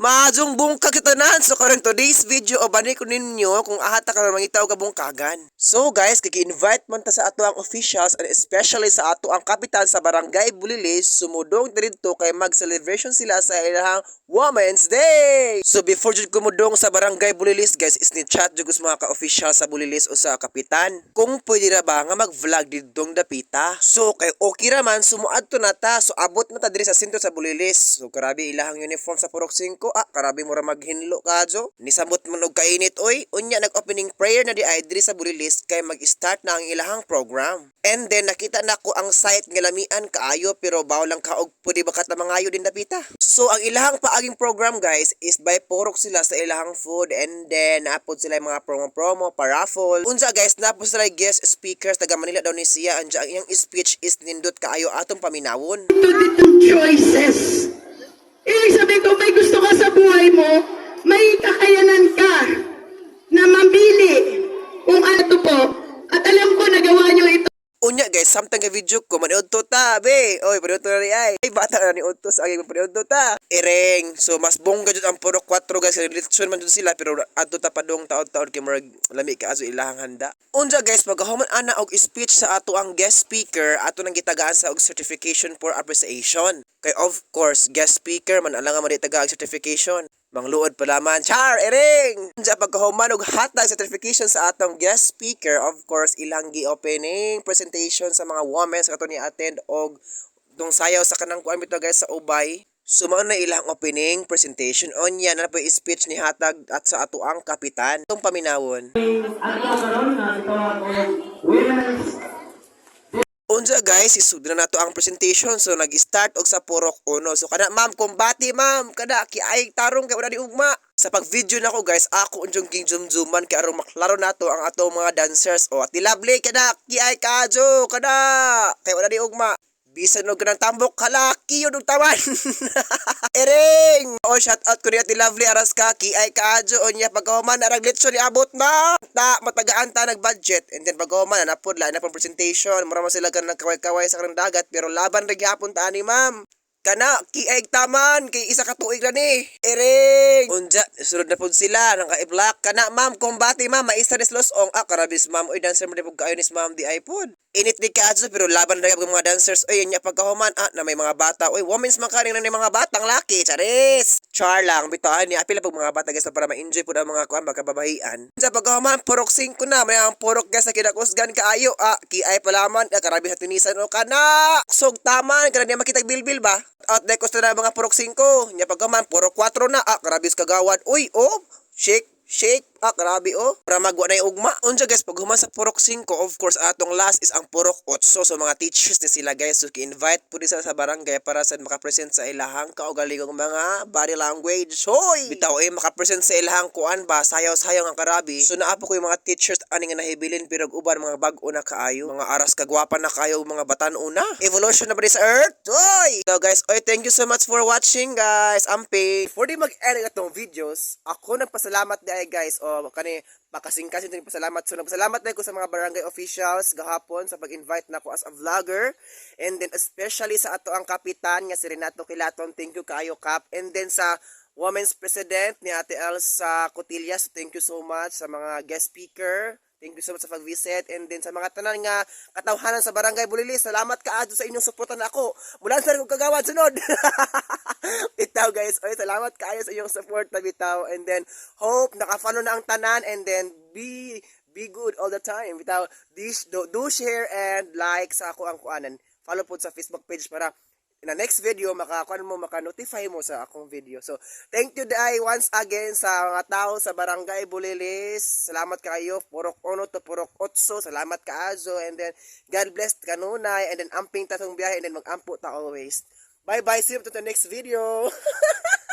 Maadjong bungkag kitanan. So karon today's video o bani ko ninyo kung ahata ka mangitaw ka bungkagan. So guys, kiki-invite man ta sa ato ang officials and especially sa ato ang kapitan sa barangay Bulilis sumudong dito kay mag-celebration sila sa ilang Women's Day. So before jud kumudong sa barangay Bulilis guys, is ni chat jud mga ka-official sa Bulilis o sa kapitan. Kung pwede ra ba nga mag-vlog didtong dapita. So kay okay ra man sumuadto na ta. So abot na ta diri sa sentro sa Bulilis. So karabi ilahang uniform sa Purok 5. Ah, karabi mo ra maghinlo kadyo. Nisabot man og kainit oy. Unya nag-opening prayer na di ay diri sa Bulilis kay mag-start na ang ilahang program. And then nakita na ko ang site nga lamian kaayo pero baw lang ka og pwede ba kat na mangayo din dapita. So ang ilahang paaging program guys is by purok sila sa ilahang food and then napod sila mga promo-promo, paraffle. Unsa guys, napod sila guest speakers taga Manila daw ni siya. Ang iyang speech is nindot kaayo atong paminawon. to ditong choices. Ibig sabihin kung may gusto ka sa buhay mo, may kakayanan ka na mamili kung ano po. At alam ko nagawa nyo ito. Unya guys, samtang nga video ko, maniod to ta, be. Oy, maniod to na ay. Ay, bata na ni Otto sa aking maniod to ta. Ireng, so mas bongga jud ang puro 4 guys, relation man jud sila, pero ato ta padong taon-taon kay murag lami ka aso ilahang handa. Unja guys, pagkahuman ana og speech sa ato ang guest speaker, ato nang gitagaan sa og certification for appreciation. Kay of course, guest speaker man alang nga man certification. Mangluod pa laman. Char! Ering! Diya pagkahuman og hatag certification sa atong guest speaker, of course, ilang gi-opening presentation sa mga women sa kato ni attend og dong sayaw sa kanang kuan bitaw guys sa Ubay. Sumao na ilang opening presentation on yan na po speech ni Hatag at sa ato ang kapitan. Itong paminawon. Ato karon nga ito guys, isud na nato ang presentation so nag-start og sa purok uno. So kana ma'am kumbati ma'am, kada ki ay tarong kay wala di ugma. Sa pag-video nako guys, ako unjong king zoom zooman kay aron maklaro nato ang ato mga dancers. O ati lovely kada ki ay kadyo kada kay wala di ugma. Bisan og kanang tambok kalaki yun og tawan. Ering! O shout out ko ni Ate Lovely aras ka ki ay kadyo o niya pagkahuman arang litso ni abot na. Ta matagaan ta nag-budget and then pagkahuman na napod la na pang presentation. Mura man sila kanang kaway-kaway sa kanang dagat pero laban ra gyapon ta ni ma'am. Kana, kiay taman, kay isa ka tuig na ni. Ering! Unja, sunod na pud sila, nang ka-black. Kana, ma'am, kumbati ma'am, maisa des losong. Ah, karabis ma'am, oy, dancer mo pug kayo nis ma'am di iPod. Init di kadso, pero laban na yung mga dancers. Oy, yun niya pagkahuman, ah, na may mga bata. Oy, women's makaring na ni mga batang laki, charis. Char lang, bitahan niya. Apila pag mga bata guys para ma-enjoy po ang mga kuan baka babahian. Sa pagkahuman, purok 5 na, may ang purok guys sa kinakusgan kaayo. Ah, kiay palaman, ah, karabi sa tinisan o kana. Sog taman, kana niya makita bilbil ba? At dekos na mga purok 5. Nya pagkahuman, purok 4 na. Ah, karabis kagawad. Uy, oh, shake, shake. Ah, grabe oh. Para magwa na yung ugma. Unsa guys, pag human sa purok 5, of course, atong last is ang purok 8. So, mga teachers ni sila guys. So, ki-invite po sila sa barangay para sa makapresent sa ilahang kaugalingong mga body language. Hoy! Bitaw eh, makapresent sa ilahang kuan ba, sayaw-sayaw ang karabi. So, naapo ko yung mga teachers ani nga nahibilin pero uban mga bag-o na kaayo. Mga aras kagwapa na kayo, mga batan una. Evolution na ba sa Earth? Hoy! So guys, oy, thank you so much for watching guys. Ampi. For di mag-edit itong videos, ako nagpasalamat dahil guys. O, kani, makasingkasin din pasalamat. So, nagpasalamat dahil ko sa mga barangay officials gahapon sa pag-invite na ako as a vlogger. And then, especially sa ato ang kapitan nga si Renato Kilaton. Thank you kayo, Kap. And then sa Women's President ni Ate Elsa Cotillas. Thank you so much sa mga guest speaker. Thank you so much sa pag-visit. And then sa mga tanan nga katawhanan sa Barangay Bulilis, salamat kaadto sa inyong suporta na ako. Mula sa kong kagawad sunod. bitaw guys, oy salamat kaayo sa inyong support na bitaw. And then hope naka-follow na ang tanan and then be be good all the time. Bitaw do, do share and like sa ako ang kuanan. Follow po sa Facebook page para the next video, makakuan mo, maka-notify mo sa akong video. So, thank you dai once again sa mga tao sa Barangay Bulilis. Salamat kayo. Purok uno to purok otso. Salamat kaazo. And then, God bless kanunay. And then, amping tatong biyahe. And then, mag-ampo ta always. Bye-bye. See you to the next video.